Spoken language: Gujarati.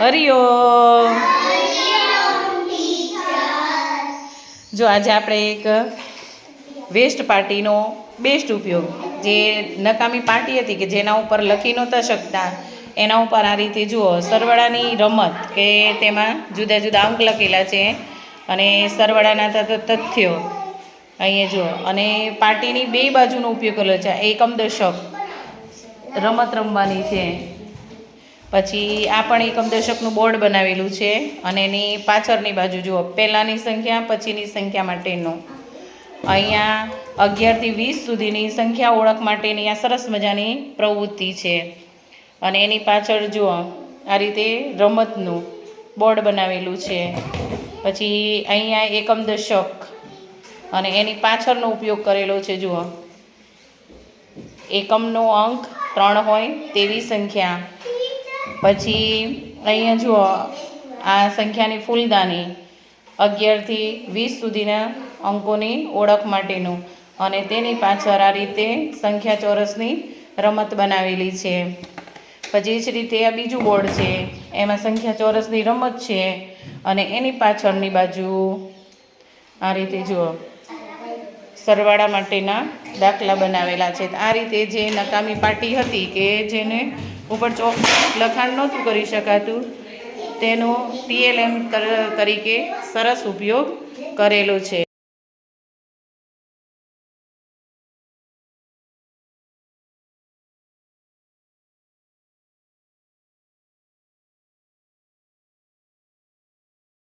હરિયો જો આજે આપણે એક વેસ્ટ પાર્ટીનો બેસ્ટ ઉપયોગ, જે નકામી પાર્ટી હતી કે જેના ઉપર લખી નહોતા શકતા, એના ઉપર આ રીતે જુઓ સરવાળાની રમત કે તેમાં જુદા જુદા અંક લખેલા છે અને સરવાળાના તથ્યો. અહીંયા જુઓ, અને પાર્ટીની બે બાજુનો ઉપયોગ કરેલો છે. એકમ દશક. રમત રમવાની છે. પછી આ પણ એકમ દશકનું બોર્ડ બનાવેલું છે અને એની પાછળની બાજુ જુઓ, પહેલાંની સંખ્યા, પછીની સંખ્યા માટેનું. અહીંયા અગિયારથી વીસ સુધીની સંખ્યા ઓળખ માટેની આ સરસ મજાની પ્રવૃત્તિ છે. અને એની પાછળ જુઓ, આ રીતે રમતનું બોર્ડ બનાવેલું છે. પછી અહીંયા એકમ દશક અને એની પાછળનો ઉપયોગ કરેલો છે, જુઓ. એકમનો અંક ત્રણ હોય તેવી સંખ્યા. પછી અહીંયા જુઓ, આ સંખ્યાની ફૂલદાની અગિયારથી વીસ સુધીના અંકોની ઓળખ માટેનું અને તેની પાછળ આ રીતે સંખ્યા ચોરસની રમત બનાવેલી છે. પછી એ જ રીતે આ બીજું બોર્ડ છે, એમાં સંખ્યા ચોરસની રમત છે અને એની પાછળની બાજુ આ રીતે જુઓ. સરવાળા માટેના દાખલા બનાવેલા છે. આ રીતે જે નકામી પાર્ટી હતી કે જેને ઉપર ચોક લખાણ નહોતું કરી શકાતું, તેનો ટીએલએમ તરીકે સરસ ઉપયોગ કરેલો છે.